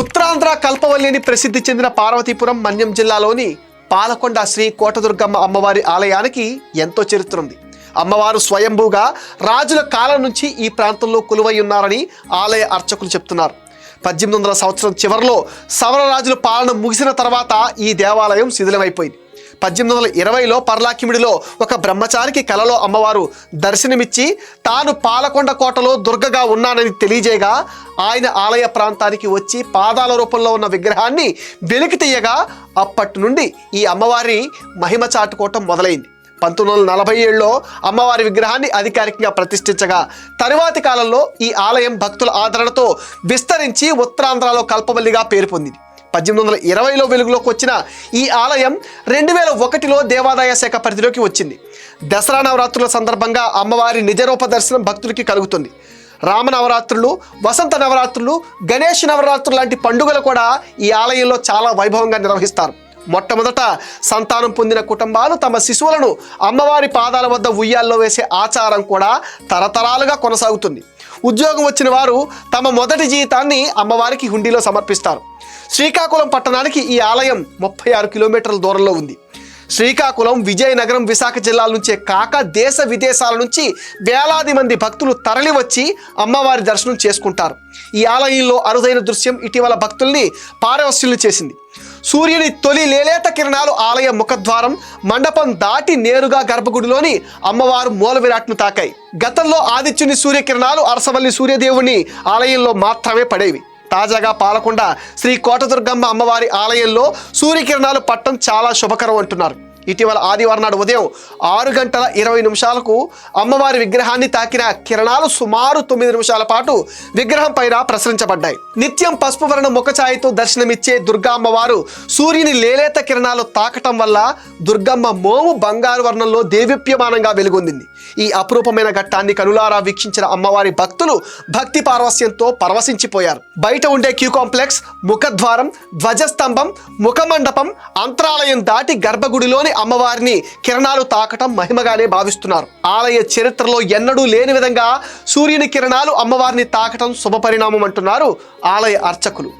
ఉత్తరాంధ్ర కల్పవల్లిని ప్రసిద్ధి చెందిన పార్వతీపురం మన్యం జిల్లాలోని పాలకొండ శ్రీ కోటదుర్గమ్మ అమ్మవారి ఆలయానికి ఎంతో చరిత్ర ఉంది అమ్మవారు స్వయంభూగా రాజుల కాలం నుంచి ఈ ప్రాంతంలో కొలువై ఉన్నారని ఆలయ అర్చకులు చెప్తున్నారు. పద్దెనిమిది వందల సంవత్సరం చివరిలో సవరరాజుల పాలన ముగిసిన తర్వాత ఈ దేవాలయం శిథిలమైపోయింది. పద్దెనిమిది వందల ఇరవైలో పర్లాకిమిడిలో ఒక బ్రహ్మచారికి కలలో అమ్మవారు దర్శనమిచ్చి తాను పాలకొండ కోటలో దుర్గగా ఉన్నానని తెలియజేయగా ఆయన ఆలయ ప్రాంతానికి వచ్చి పాదాల రూపంలో ఉన్న విగ్రహాన్ని వెలికి తీయగా అప్పటి నుండి ఈ అమ్మవారి మహిమ చాటుకోవటం మొదలైంది. పంతొమ్మిది వందల నలభై ఏడులో అమ్మవారి విగ్రహాన్ని అధికారికంగా ప్రతిష్ఠించగా తరువాతి కాలంలో ఈ ఆలయం భక్తుల ఆదరణతో విస్తరించి ఉత్తరాంధ్రలో కల్పవల్లిగా పేరు పొందింది. పద్దెనిమిది వందల ఇరవైలో వెలుగులోకి వచ్చిన ఈ ఆలయం రెండు వేల ఒకటిలో దేవాదాయ శాఖ పరిధిలోకి వచ్చింది. దసరా నవరాత్రుల సందర్భంగా అమ్మవారి నిజరూప దర్శనం భక్తులకి కలుగుతుంది. రామ నవరాత్రులు వసంత నవరాత్రులు గణేష్ నవరాత్రులు లాంటి పండుగలు కూడా ఈ ఆలయంలో చాలా వైభవంగా నిర్వహిస్తారు. మొట్టమొదట సంతానం పొందిన కుటుంబాలు తమ శిశువులను అమ్మవారి పాదాల వద్ద ఉయ్యాల్లో వేసే ఆచారం కూడా తరతరాలుగా కొనసాగుతుంది. ఉద్యోగం వచ్చిన వారు తమ మొదటి జీవితాన్ని అమ్మవారికి హుండీలో సమర్పిస్తారు. శ్రీకాకుళం పట్టణానికి ఈ ఆలయం ముప్పై ఆరు కిలోమీటర్ల దూరంలో ఉంది. శ్రీకాకుళం విజయనగరం విశాఖ జిల్లాల నుంచే కాక దేశ విదేశాల నుంచి వేలాది మంది భక్తులు తరలివచ్చి అమ్మవారి దర్శనం చేసుకుంటారు. ఈ ఆలయంలో అరుదైన దృశ్యం ఇటీవల భక్తుల్ని పారవశ్యులు చేసింది. సూర్యుని తొలి లేలేత కిరణాలు ఆలయ ముఖద్వారం మండపం దాటి నేరుగా గర్భగుడిలోని అమ్మవారు మూల విరాట్ను తాకాయి. గతంలో ఆదిత్యుని సూర్యకిరణాలు అరసవల్లి సూర్యదేవుని ఆలయంలో మాత్రమే పడేవి. తాజాగా పాలకొండ శ్రీ కోటదుర్గమ్మ అమ్మవారి ఆలయంలో సూర్యకిరణాలు పట్టం చాలా శుభకరం అంటున్నారు. ఇటీవల ఆదివారం నాడు ఉదయం ఆరు గంటల ఇరవై నిమిషాలకు అమ్మవారి విగ్రహాన్ని తాకిన కిరణాలు సుమారు తొమ్మిది నిమిషాల పాటు విగ్రహం పైన ప్రసరించబడ్డాయి. నిత్యం పసుపు వర్ణ ముఖఛాయతో దర్శనమిచ్చే దుర్గా అమ్మవారు సూర్యుని లేలేత కిరణాలు తాకటం వల్ల దుర్గమ్మ మోము బంగారు వర్ణంలో దేవిప్యమానంగా వెలుగొందింది. ఈ అపురూపమైన ఘట్టాన్ని కనులారా వీక్షించిన అమ్మవారి భక్తులు భక్తి పార్వస్యంతో పరవశించిపోయారు. బయట ఉండే క్యూ కాంప్లెక్స్ ముఖద్వారం ధ్వజస్తంభం ముఖమండపం అంతరాలయం దాటి గర్భగుడిలోని అమ్మవారిని కిరణాలు తాకటం మహిమగానే భావిస్తున్నారు. ఆలయ చరిత్రలో ఎన్నడూ లేని విధంగా సూర్యుని కిరణాలు అమ్మవారిని తాకటం శుభపరిణామం అంటున్నారు ఆలయ అర్చకులు.